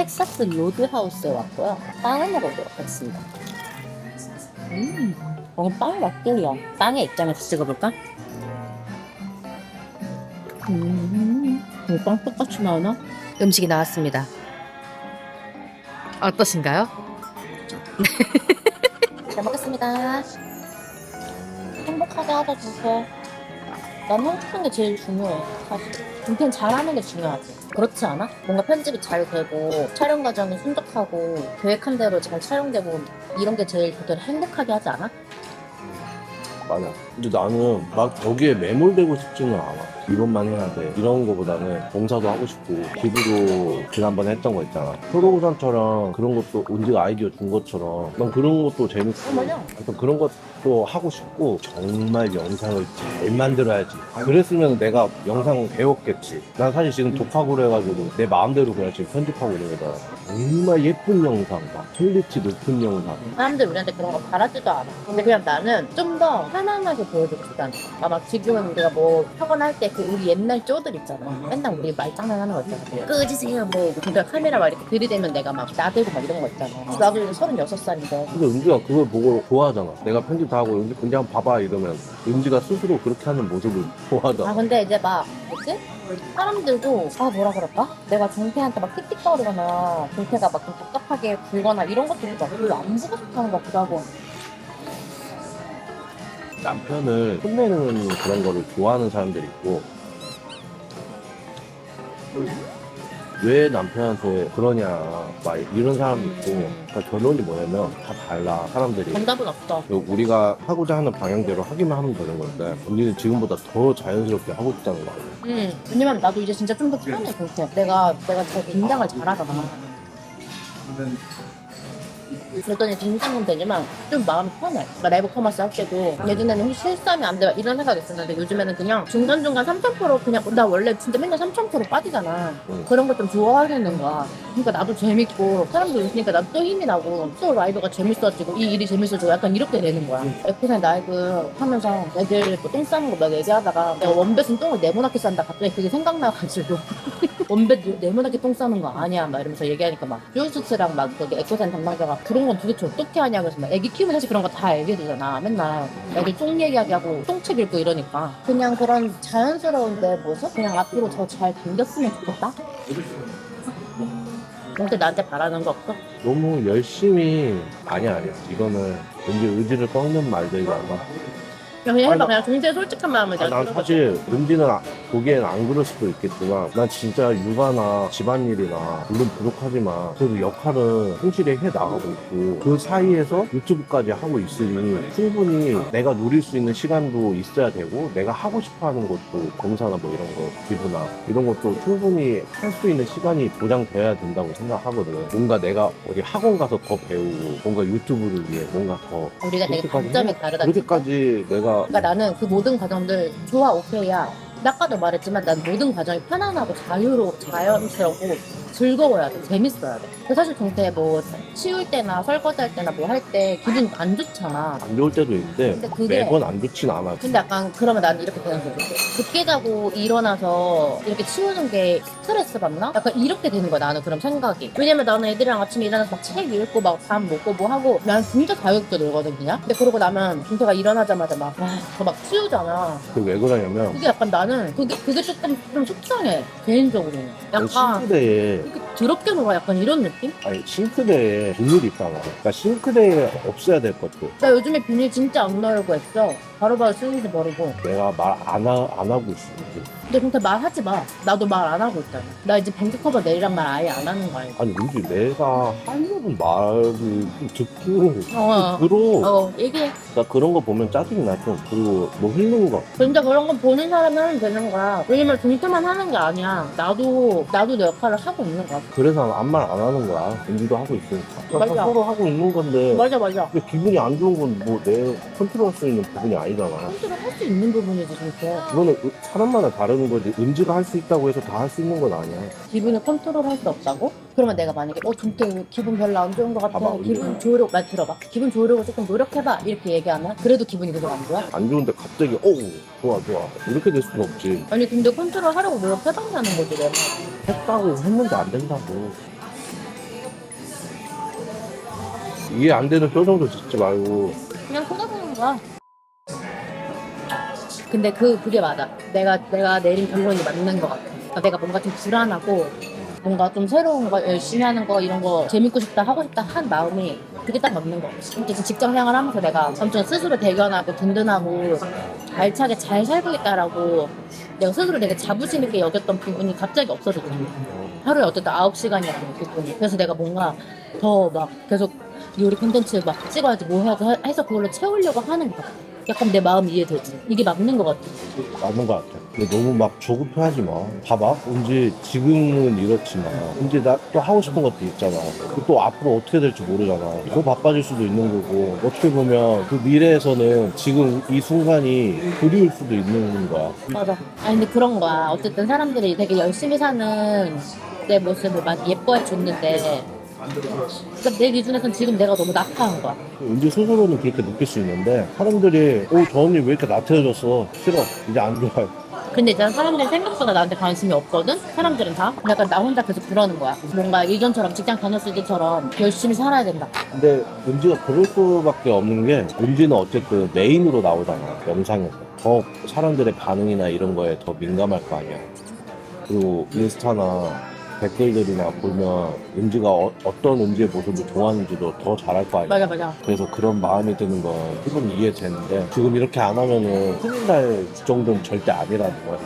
텍사스 로드하우스에 왔고요. 빵을 먹어보도록 하겠습니다. 음, 오늘 빵 맛돌이야. 빵의 입장에서 찍어볼까? 음, 이빵 똑같이 나오나? 음식이 나왔습니다. 어떠신가요? 잘 먹겠습니다. 행복하게 하자 주세요. 난 행복한 게 제일 중요해. 사실. 인텐 잘하는 게 중요하지. 그렇지 않아? 뭔가 편집이 잘 되고 촬영 과정이 순적하고 계획한 대로 잘 촬영되고 이런 게 제일 보통 행복하게 하지 않아? 맞아. 근데 나는 막 거기에 매몰되고 싶지는 않아. 이것만 해야 돼. 이런 거보다는 봉사도 하고 싶고, 기부도 지난번에 했던 거 있잖아. 프로우산처럼 그런 것도 은지가 아이디어 준 것처럼 난 그런 것도 재밌고, 어, 맞아. 그래서 그런 것도 하고 싶고, 정말 영상을 잘 만들어야지. 그랬으면 내가 영상 배웠겠지. 난 사실 지금 독학으로 해가지고 내 마음대로 그냥 지금 편집하고 있는 거잖아. 정말 예쁜 영상, 막 퀄리티 높은 영상. 사람들 우리한테 그런 거 바라지도 않아. 근데 그냥 나는 좀 더 편안하게 보여주고 싶다는 거. 아마 지금은 우리가 뭐 하거나 할때 그 우리 옛날 쪼들 있잖아. 맨날 우리 말장난하는 거 있잖아. 끄지세요 뭐. 근데 카메라 막 이렇게 들이대면 내가 막 나대고 막 이런 거 있잖아. 나도 이제 36살인데. 근데 은지가 그걸 보고 좋아하잖아. 내가 편집 다 하고 은지, 은지 한번 봐봐 이러면 은지가 스스로 그렇게 하는 모습을 아 좋아하잖아. 근데 이제 막 뭐지? 사람들도 아 뭐라 그럴까? 내가 종태한테 막 틱틱거리거나 종태가 막좀 답답하게 굴거나 이런 것들이 막 별로 안 보고 싶어하는 것 같기도 하고 남편을 혼내는 그런 거를 좋아하는 사람들이 있고 왜 남편한테 그러냐 막 이런 사람도 있고 그러니까 결론이 뭐냐면 다 달라 사람들이. 정답은 그리고 우리가 하고자 하는 방향대로 하기만 하면 되는 건데 우리는 지금보다 더 자연스럽게 하고 싶다는 거 아니야? 음, 왜냐면 나도 이제 진짜 좀 더 편해 그렇게 내가 내가 잘 긴장을 잘하잖아 그랬더니 긴장은 되지만 좀 마음이 편해. 그러니까 라이브 커머스 할 때도. 예전에는 혹시 실수하면 안 돼 이런 생각이 있었는데 요즘에는 그냥 중간중간 3,000% 그냥 나 원래 진짜 맨날 3,000% 빠지잖아. 응. 그런 걸 좀 좋아하는 거야. 그러니까 나도 재밌고 사람들 웃으니까 나도 또 힘이 나고 또 라이브가 재밌어지고 이 일이 재밌어지고 약간 이렇게 되는 거야. 에프센 라이브 하면서 애들 뭐 똥 싸는 거 막 얘기하다가 내가 원뱃은 똥을 네모나게 싼다 갑자기 그게 생각나가지고 원뱃 네모나게 똥 싸는 거 아니야 막 이러면서 얘기하니까 막 듀스츠랑 막 거기 에코센 담당자가 그런 건 도대체 어떻게 하냐 그래서 막 애기 키우면 사실 그런 거다 얘기해주잖아 맨날. 애들 똥 얘기하게 하고 똥책 읽고 이러니까. 그냥 그런 자연스러운 내 모습 그냥 앞으로 더 잘 당겼으면 좋겠다? 근데 나한테 바라는 거 없어? 너무 열심히 아니야 아니야. 이거는 은지 의지를 꺾는 말들이라고 그냥 해봐. 그냥 중재 솔직한 마음을 아, 난. 사실 은지는 아- 보기엔 안 그럴 수도 있겠지만 난 진짜 육아나 집안일이나 물론 부족하지만 그래도 역할은 성실히 해 나가고 있고 그 사이에서 유튜브까지 하고 있으니 충분히 내가 누릴 수 있는 시간도 있어야 되고 내가 하고 싶어 하는 것도 검사나 뭐 이런 거 기부나 이런 것도 충분히 할 수 있는 시간이 보장돼야 된다고 생각하거든. 뭔가 내가 어디 학원 가서 더 배우고 뭔가 유튜브를 위해 뭔가 더 우리가 되게 그렇게까지 관점이 해- 다르다 그렇게까지 내가 그러니까 나는 그 모든 과정들 좋아 오케이야. 아까도 말했지만 난 모든 과정이 편안하고 자유롭고 자연스럽고 즐거워야 돼. 재밌어야 돼. 근데 사실 동태 뭐 치울 때나 설거지 할 때나 뭐 할 때 기분이 안 좋잖아. 안 좋을 때도 있는데 근데 그게- 매번 안 좋진 않아. 근데 약간 그러면 난 이렇게 되는 거지. 늦게 자고 일어나서 이렇게 치우는 게 스트레스 받나? 약간 이렇게 되는 거야 나는 그런 생각이. 왜냐면 나는 애들이랑 아침에 일어나서 막 책 읽고 막 밥 먹고 뭐 하고 난 진짜 자유롭게 놀거든 그냥. 근데 그러고 나면 동태가 일어나자마자 막막 치우잖아. 그왜 그러냐면 그게 약간 나는 그게 그게 조금 좀 속상해 개인적으로는. 약간 싱크대에 이렇게 더럽게 놀아 약간 이런 느낌? 아니 싱크대에 비닐이 있잖아. 그러니까 싱크대에 없어야 될 것들. 나 요즘에 비닐 진짜 안 넣으려고 했어 바로바로 쓰는지 버리고 내가 말 안 안 하고 있어. 근데 근데 말하지 마 나도 말 안 하고 있잖아 나 이제 뱅크 커버 내리란 말 아예 안 하는 거 알지? 아니 우리 내가 하려는 말을 좀 듣고 어. 들어. 어 얘기해 나 그런 거 보면 짜증이 나 좀. 그리고 뭐 흘리는 거. 근데 그런 거 보는 사람이 하면 되는 거야 왜냐면 동태만 하는 게 아니야 나도 나도 내 역할을 하고 있는 거야 그래서 아무 말 안 하는 거야. 은지도 하고 있으니까. 그러니까 맞아. 서로 하고 있는 건데. 맞아 맞아 근데 기분이 안 좋은 건 뭐 내 컨트롤 할 수 있는 부분이 아니 잖아. 컨트롤 할 수 있는 부분이지 동태 그거는 의- 사람마다 다르는 거지. 은지가 할 수 있다고 해서 다 할 수 있는 건 아니야. 기분을 컨트롤 할 수 없다고? 그러면 내가 만약에 어 동태 기분 별로 안 좋은 것 같아 봐봐, 기분 우리가. 좋으려고 말 들어봐 기분 좋으려고 조금 노력해봐 이렇게 얘기하면 그래도 기분이 계속 안 좋아? 안 좋은데 갑자기 어 좋아 좋아 이렇게 될 수는 없지 아니 근데 컨트롤 하려고 노력해봤냐는 거지 내가 했다고 했는데 안 된다고 이해 안 되는 표정도 짓지 말고 그냥 쳐다보는 거야. 근데 그 그게 맞아. 내가 내가 내린 결론이 맞는 것 같아. 그러니까 내가 뭔가 좀 불안하고 뭔가 좀 새로운 거 열심히 하는 거 이런 거 재밌고 싶다 하고 싶다 한 마음이 그게 딱 맞는 거 같아. 근데 직장 생활하면서 내가 엄청 스스로 대견하고 든든하고 알차게 잘 살고 있다라고 내가 스스로 되게 자부심 있게 여겼던 부분이 갑자기 없어졌거든. 하루에 어쨌든 9시간이었던 부분이. 그래서 내가 뭔가 더 막 계속 요리 콘텐츠 막 찍어야지 뭐 해야지 해서 그걸로 채우려고 하는 것 같아. 약간 내 마음 이해되지. 이게 맞는 것 같아. 맞는 것 같아. 근데 너무 막 조급해하지 마. 봐봐. 언제 지금은 이렇지만 언제 나 또 하고 싶은 것도 있잖아. 그또 앞으로 어떻게 될지 모르잖아. 더 바빠질 수도 있는 거고 어떻게 보면 그 미래에서는 지금 이 순간이 그리울 수도 있는 거야. 맞아. 아니 근데 그런 거야. 어쨌든 사람들이 되게 열심히 사는 내 모습을 많이 예뻐해 줬는데 그러니까 내 기준에선 지금 내가 너무 낙하한 거야. 은지 스스로는 그렇게 느낄 수 있는데 사람들이 어, 저 언니 왜 이렇게 나태해졌어? 싫어. 이제 안 좋아해. 근데 이제 사람들이 생각보다 나한테 관심이 없거든? 사람들은 다? 약간 나 혼자 계속 그러는 거야. 뭔가 예전처럼 직장 다녔을 때처럼 열심히 살아야 된다. 근데 은지가 그럴 수밖에 없는 게 은지는 어쨌든 메인으로 나오잖아 영상에서 더 사람들의 반응이나 이런 거에 더 민감할 거 아니야 그리고 인스타나 댓글들이나 보면 은지가 어, 떤 은지의 모습을 좋아하는지도 더 잘할 거 아니야 맞아, 맞아. 그래서 그런 마음이 드는 건 충분히 이해되는데 지금 이렇게 안 하면은 큰일 날 정도는 절대 아니라는 거야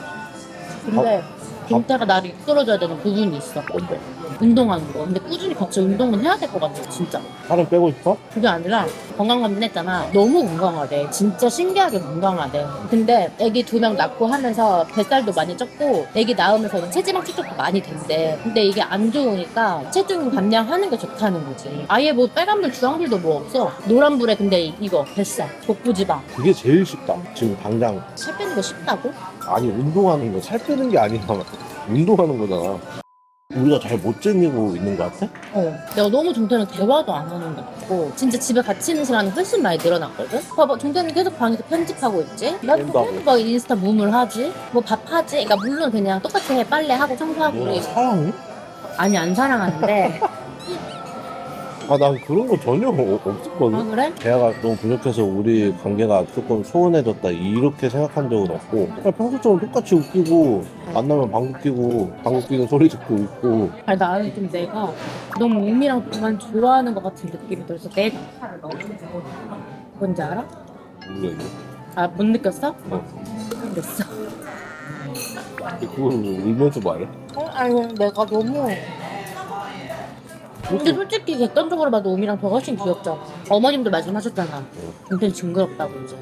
근데 진짜가 나를 이끌어줘야 되는 부분이 있어. 뭔데? 운동하는 거. 근데 꾸준히 같이 운동은 해야 될 것 같아, 진짜. 살은 빼고 싶어? 그게 아니라 건강검진 했잖아. 너무 건강하대. 진짜 신기하게 건강하대. 근데 애기 두 명 낳고 하면서 뱃살도 많이 쪘고 애기 낳으면서 체지방 축적도 많이 된대. 근데 이게 안 좋으니까 체중 감량하는 게 좋다는 거지. 아예 뭐 빨간불 주황불도 뭐 없어. 노란불에 근데 이- 이거 뱃살, 복부지방. 그게 제일 쉽다 지금 당장 살 빼는 거 쉽다고? 아니 운동하는 거 살 빼는 게 아니라 운동하는 거잖아. 우리가 잘 못 챙기고 있는 것 같아? 어. 내가 너무 종태는 대화도 안 하는 것 같고 진짜 집에 같이 있는 시간이 훨씬 많이 늘어났거든? 봐봐 종태는 계속 방에서 편집하고 있지? 나도 그런다고. 계속 막 인스타 무물 하지? 뭐 밥 하지? 그러니까 물론 그냥 똑같이 해 빨래하고 청소하고 사랑해? 아니 안 사랑하는데 아, 난 그런 거 전혀 어- 아 없었거든. 그래? 대화가 너무 부족해서 우리 관계가 조금 소원해졌다 이렇게 생각한 적은 없고 그냥 평소처럼 똑같이 웃기고 만나면 방귀 끼고 방귀 끼는 소리 듣고 웃고 아니 나는 좀 내가 너무 우미랑 그만 좋아하는 것 같은 느낌이 들어서 내가 뭔지 알아? 모르겠네. 아 못 느꼈어? 어. 됐어 그걸 울면서 말해? 어, 아니 내가 너무 근데 솔직히 객관적으로 봐도 우미랑 더 훨씬 귀엽죠. 어머님도 말씀하셨잖아. 종태는 징그럽다고 이제.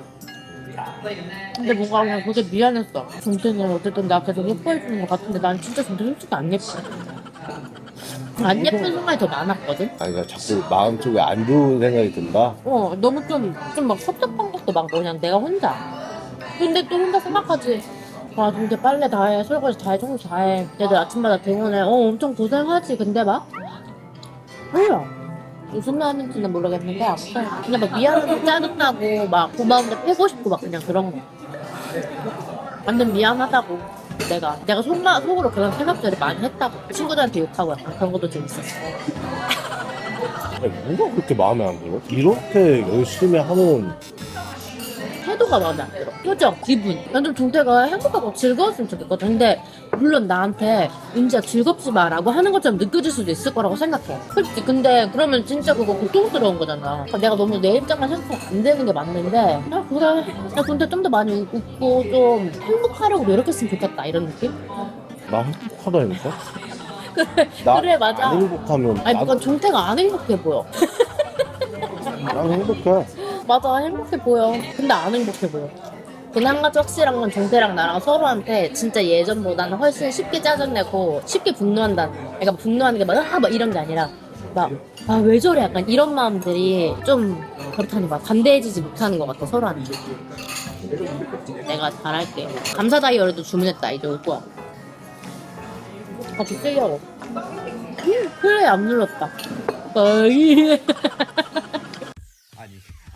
근데 뭔가 그냥 그게 미안했어. 종태는 어쨌든 나 계속 예뻐해주는 것 같은데 난 진짜 종태 솔직히 안 예뻐 안 예쁜 순간이 더 많았거든. 아니, 나 자꾸 마음속에 안 좋은 생각이 든다? 어 너무 좀 좀 막 섭섭한 것도 많고 그냥 내가 혼자. 근데 또 혼자 생각하지. 아 근데 빨래 다 해 설거지 다 해 청소 다 해. 애들 아침마다 퇴근해 어 엄청 고생하지 근데 막 몰라 무슨 마음인지는 모르겠는데 아무튼 그냥 막 미안하고 짜증나고 막 고마운데 패고 싶고 막 그냥 그런 거. 완전 미안하다고 내가. 내가 속마, 속으로 그런 생각들을 많이 했다고. 친구들한테 욕하고 약간 그런 것도 좀 있었어. 아니, 뭐가 그렇게 마음에 안 들어? 이렇게 열심히 하는 태도가 마음에 안 들어. 표정, 기분. 난 좀 종태가 행복하고 즐거웠으면 좋겠거든. 근데 물론 나한테 은지야 즐겁지 마라고 하는 것처럼 느껴질 수도 있을 거라고 생각해. 솔직히 근데 그러면 진짜 그거 고통스러운 거잖아. 내가 너무 내 입장만 생각하면 안 되는 게 맞는데 아 그래. 나 근데 좀 더 많이 웃- 웃고 좀 행복하려고 노력했으면 좋겠다 이런 느낌? 나 행복하다니까? 나 그래, 맞아. 안 행복하면 아니 나, 뭔가 종태가 안 행복해 보여. 난 행복해. 맞아 행복해 보여. 근데 안 행복해 보여. 근데 한 가지 확실한 건 정태랑 나랑 서로한테 진짜 예전보다는 훨씬 쉽게 짜증내고 쉽게 분노한다는 거 그러니까 분노하는 게 막 아, 막 이런 게 아니라 막 아 왜 저래? 약간 이런 마음들이 좀 그렇다니 막 관대해지지 못하는 것 같아 서로한테. 내가 잘할게. 감사 다이어리도 주문했다 이제 올 거야. 같이 쓰려고. 음, 그래 안 눌렀다. 어이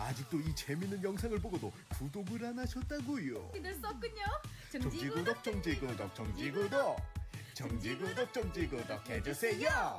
아직도 이 재밌는 영상을 보고도 구독을 안 하셨다고요? 됐었군요. 정지구독 정지구독 정지구독 정지구독 정지구독 해주세요